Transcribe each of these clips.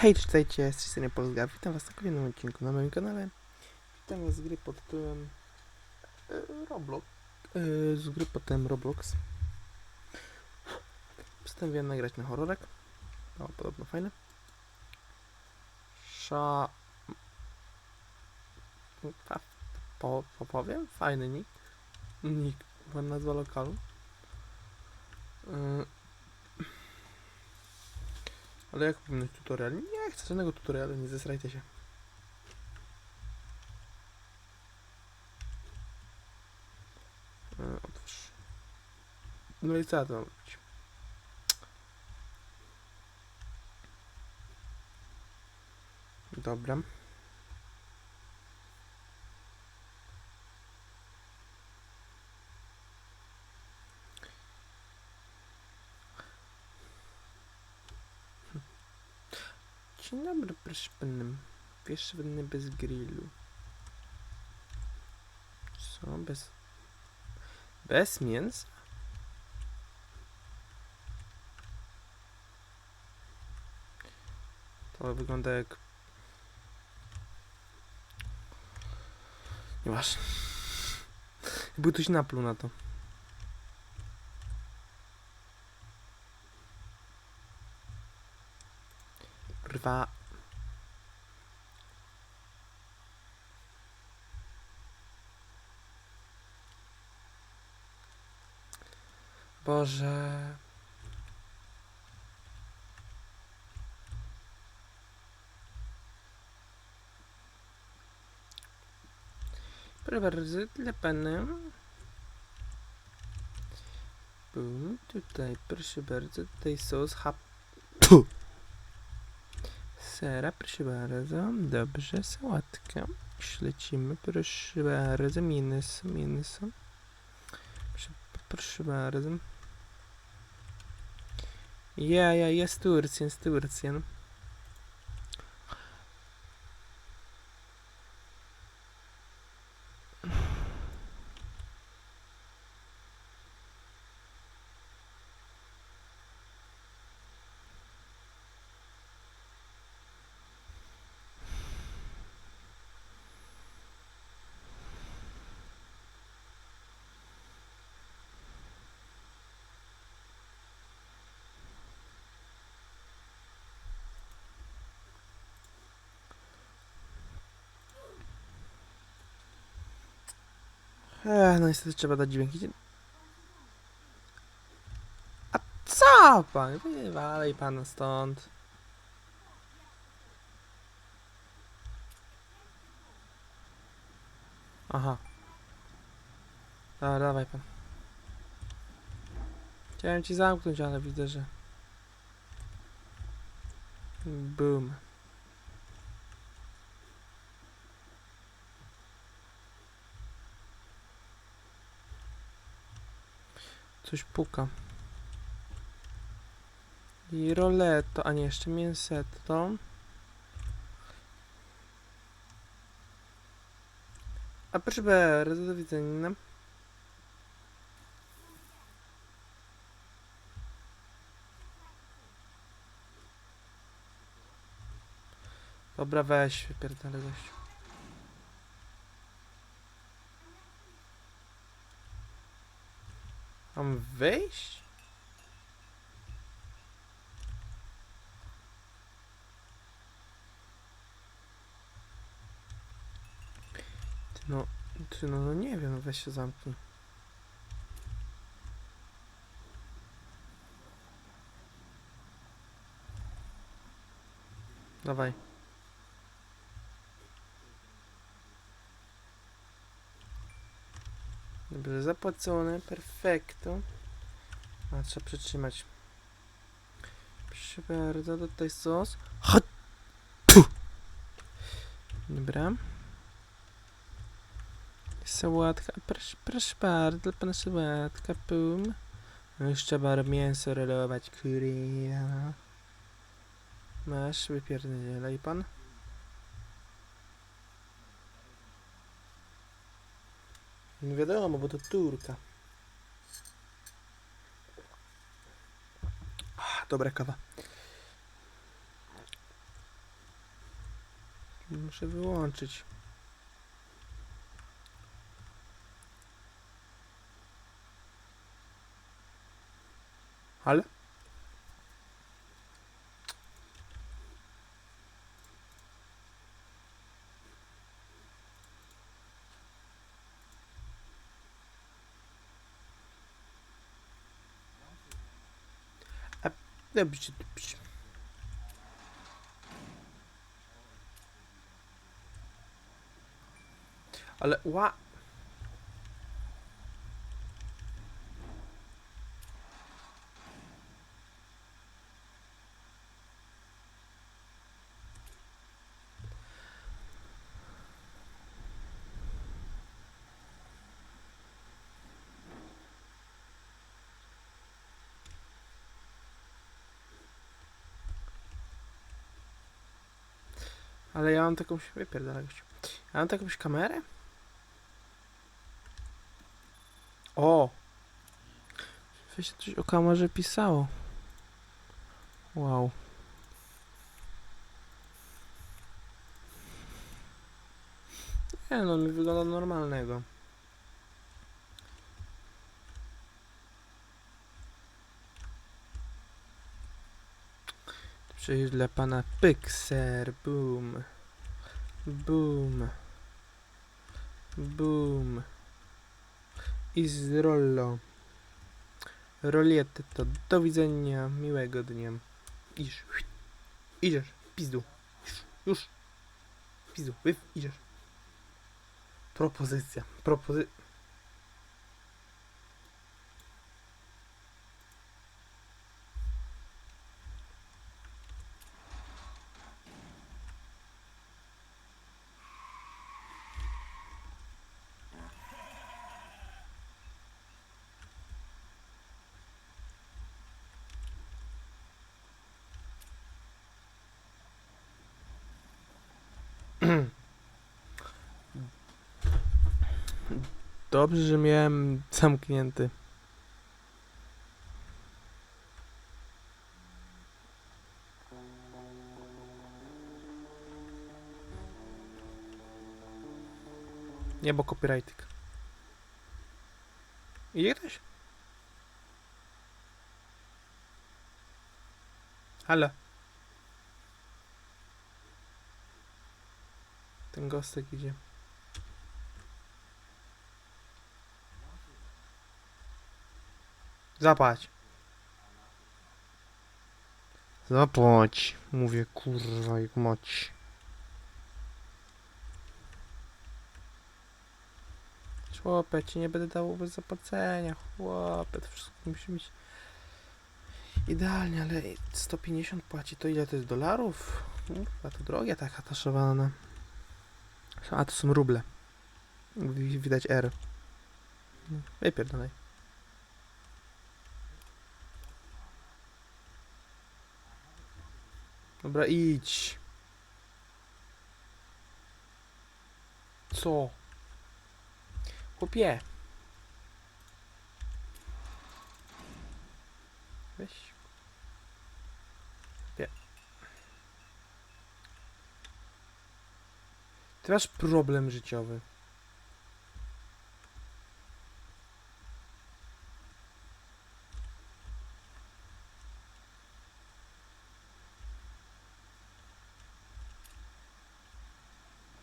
Hej, czytajcie, z tej Polska. Witam was na kolejnym odcinku na moim kanale. Witam was z gry pod tytułem e, Roblox. E, z gry pod tytułem Roblox. Postanowiłem nagrać na horrorek. O, podobno fajne. Sza... Po, po, powiem? Fajny nick. Nick, ładna nazwa lokalu. E, ale jak powinno być tutorial? Nie chcę żadnego tutorialu, nie zesrajcie się. E, Otwórz. No i co to mam robić? Dobra. Dzień panem. Wiesz, bez grillu. Co? Bez... Bez mięsa? To wygląda jak... Nieważne. Jakby ktoś napluł na to. Kurwa. Boże. Proszę bardzo, dla pana. Bum, tutaj, proszę bardzo, tutaj sos hap... Tu. Sera, proszę bardzo, dobrze, sałatka. Ślecimy, proszę bardzo, mięso, mięso. Proszę, proszę bardzo. Ja, ja, jest Turcjan, jest Turcjan. Ech, no niestety trzeba dać dźwięki. A co pan? Wywalej pan stąd. Aha. Dobra, dawaj pan. Chciałem ci zamknąć, ale widzę, że... Boom. Coś puka. I roletto, a nie, jeszcze mięsetto. A proszę bardzo, do widzenia. Dobra, weź, wypierdolę gościu. Mam wyjść? Ty no, ty no, no nie wiem, weź się zamknij. Dawaj. Dobrze, zapłacone, perfekto. A trzeba przytrzymać. Proszę bardzo, tutaj sos. Dobra. Sałatka, proszę, proszę bardzo, pana sałatka, pum. No Już trzeba mięso rolować, kurwa. Masz, wypierdzielaj pan. No wiadomo, bo to Turka. Dobra kawa. Muszę wyłączyć. Ale? Ale ła... Ale ja mam taką... Wypierdalaj gościu. Ja mam taką kamerę? O! Wiesz, coś o kamerze pisało. Wow. Nie no, mi wygląda normalnego. Przecież dla pana Pixer, boom. Boom. Boom. I z Rollo. Roliety to do widzenia, miłego dnia. Idziesz. Idziesz, pizdu. Już. Pizdu, wy, idziesz. Propozycja, propozy... Dobrze, że miałem zamknięty. Nie, bo copyrightik. Idzie ktoś? Halo. Ten gostek idzie. Zapłać. Zapłać. Mówię, kurwa, jak moć. Chłopie, ci nie będę dał bez zapłacenia. Chłopie, to wszystko musi być idealnie, ale 150 płaci, to ile to jest dolarów? Kurwa, to drogie taka taszowana. A, to są ruble. Wi- Widać R. Wypierdolaj. Dobra, idź. Co? Chłopie. Weź. Chłopie. Ty masz problem życiowy.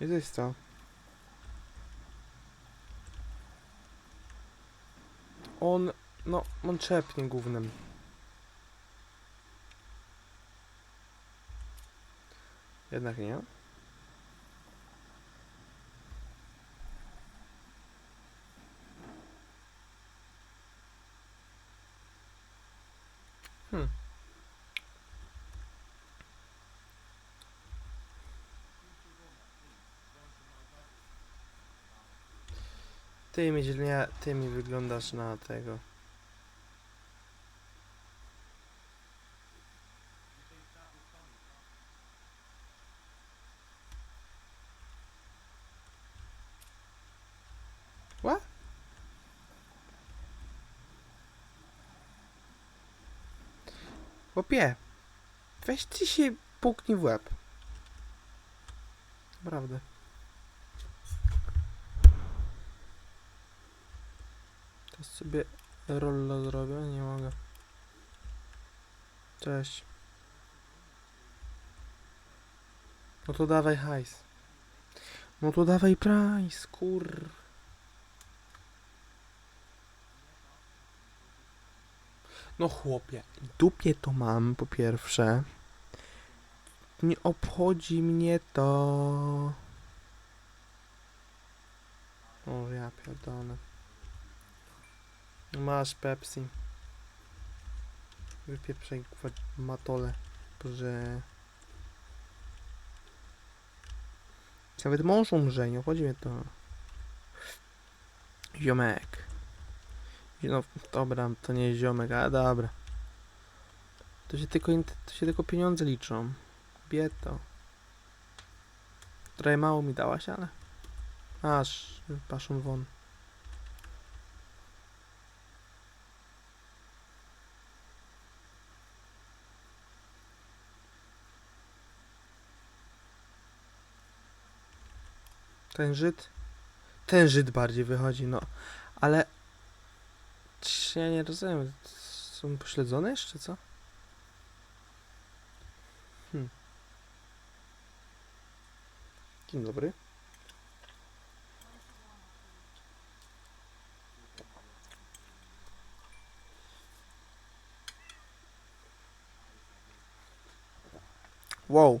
I to jest to. On, no, on czepnie głównym. Jednak nie. Hmm. Ty mi źle, ty mi wyglądasz na tego. What? Chłopie, weź ty się puknij w łeb. Naprawdę. Sobie rollo zrobię, nie mogę. Cześć. No to dawaj hajs. No to dawaj price, kur... No chłopie, dupie to mam po pierwsze. Nie obchodzi mnie to. O ja pierdolę. Masz Pepsi. Wypieprzaj matole. Boże. Nawet mąż umrze, nie mnie to. Ziomek. No dobra, to nie jest ziomek, ale dobra. To się tylko, to się tylko pieniądze liczą. Bieto. Trochę mało mi dałaś, ale... Aż, paszą won. Ten Żyd? Ten Żyd bardziej wychodzi, no. Ale... Ja nie rozumiem. Są pośledzone jeszcze, co? Hmm. Dzień dobry. Wow.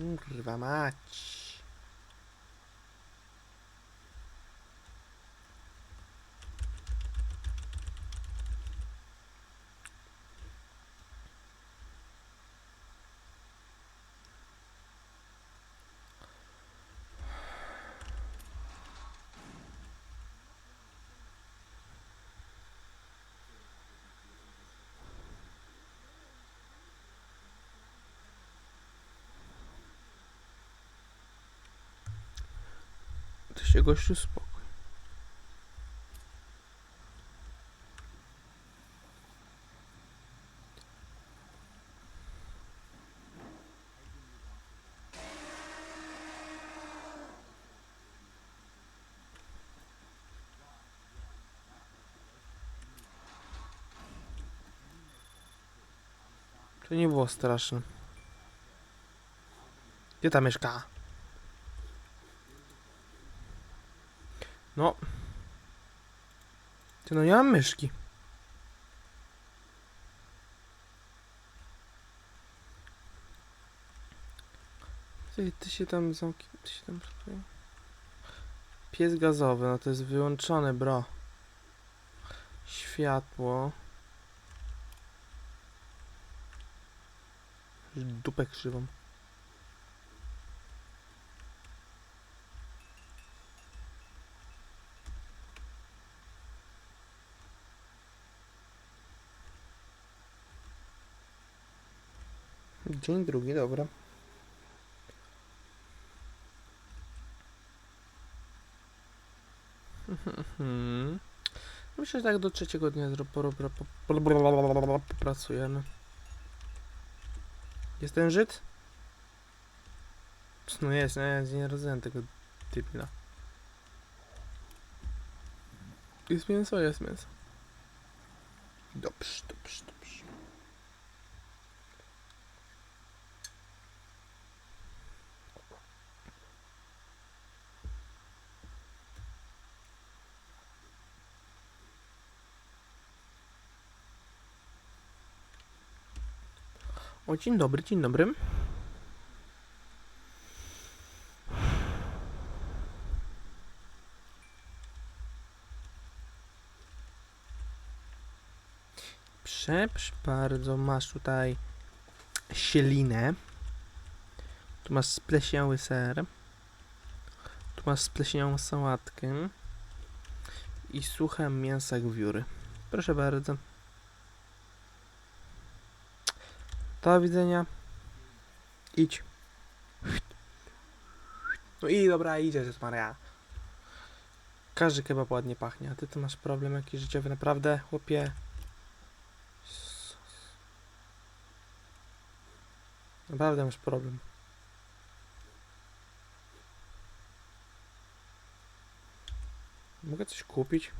Kurwa mać. Się gościu spokój. To nie było straszne. Gdzie ta mieszka? No. Ty no nie mam myszki. Ty, ty się tam zamki... Ty się tam... Pies gazowy, no to jest wyłączone, bro. Światło. Dupę krzywą. Dzień drugi, dobra. Myślę, że tak do trzeciego dnia popracujemy. Jest ten Żyd? No jest, no ja nie rozumiem tego typila. Jest mięso, jest mięso. Dobrze, dobrze, dobrze. O, dzień dobry, dzień dobry. Proszę bardzo, masz tutaj sielinę. Tu masz spleśniały ser. Tu masz spleśniałą sałatkę. I suche mięsa gwióry. Proszę bardzo. Do widzenia. Idź. No i dobra, idzie Jezus Maria. Każdy kebab ładnie pachnie, a ty tu masz problem jakiś życiowy, naprawdę, chłopie. Naprawdę masz problem. Mogę coś kupić?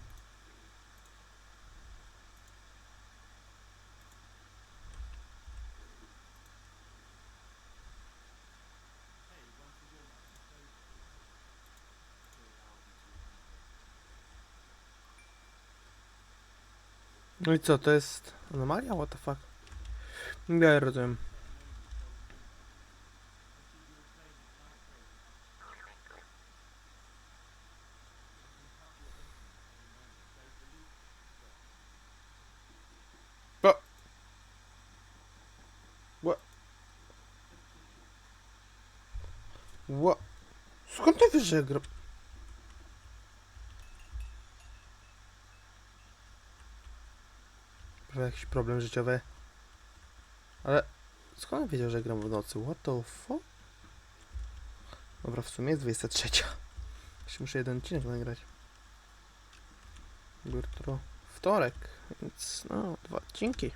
No i co, to jest anomalia? What the fuck? Ja rozumiem. Ła- Skąd ty wiesz, że gra... Może jakiś problem życiowy. Ale skąd wiedział, że gram w nocy? What the fuck? Dobra, w sumie jest 23. Jeszcze muszę jeden odcinek nagrać. Jutro wtorek, więc no, dwa odcinki.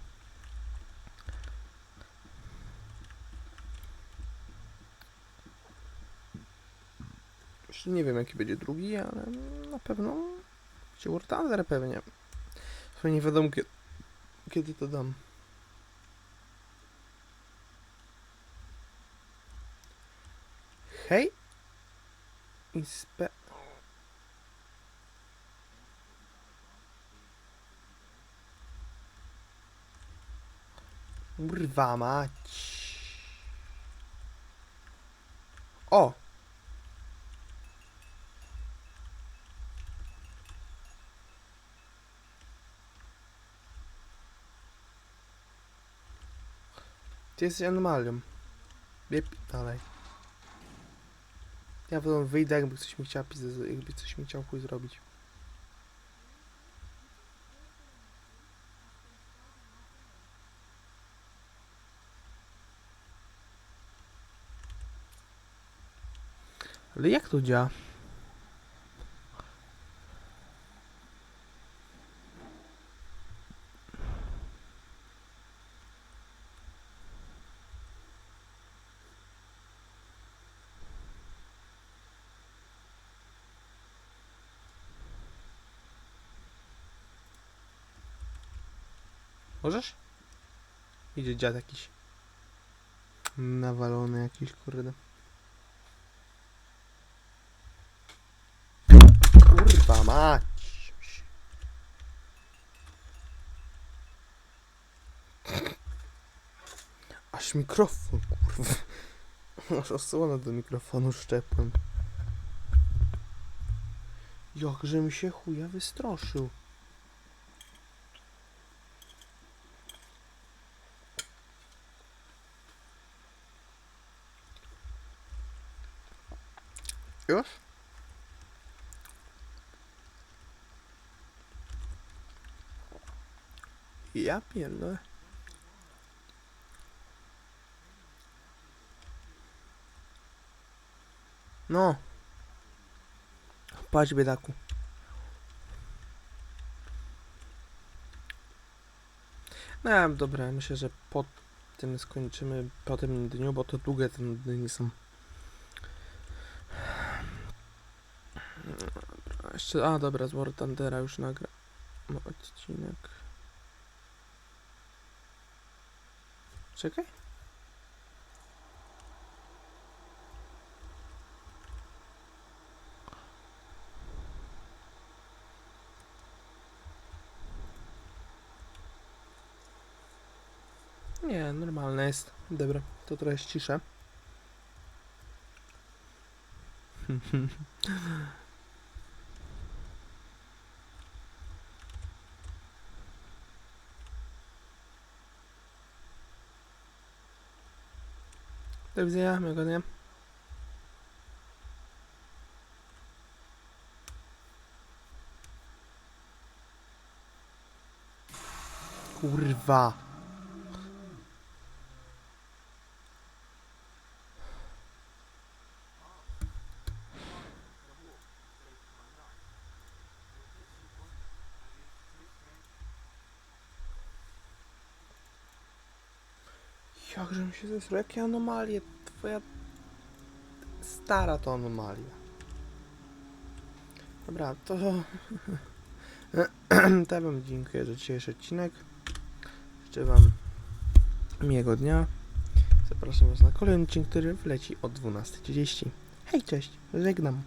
Jeszcze nie wiem jaki będzie drugi, ale na pewno War Thunder pewnie. Tylko nie wiadomo kiedy, kiedy to dam. Hej! Inspe... Kurwa mać. O! Ty jesteś anomalią. Biep dalej. Ja potem wyjdę, jakby coś mi chciał pisać, jakby coś mi chciał chuj zrobić. Ale jak to działa? Możesz? Idzie dziad jakiś. Nawalony jakiś, kurde. Kurwa mać. Aż mikrofon, kurwa. Aż osłonę do mikrofonu szczepłem. Jakże mi się chuja wystroszył. Już? Ja pierdolę. No. Patrz biedaku. No dobra, myślę, że po tym skończymy, po tym dniu, bo to długie te dni są. Jeszcze, a dobra, z War Thundera już nagra no, odcinek. Czekaj. Nie, normalne jest. Dobra, to trochę ściszę. Do widzenia, miłego dnia. Kurwa. Się zesrał, jakie anomalie? Twoja stara to anomalia. Dobra, to... to wam dziękuję za dzisiejszy odcinek. Życzę wam miłego dnia. Zapraszam was na kolejny odcinek, który wleci o 12.30. Hej, cześć, żegnam.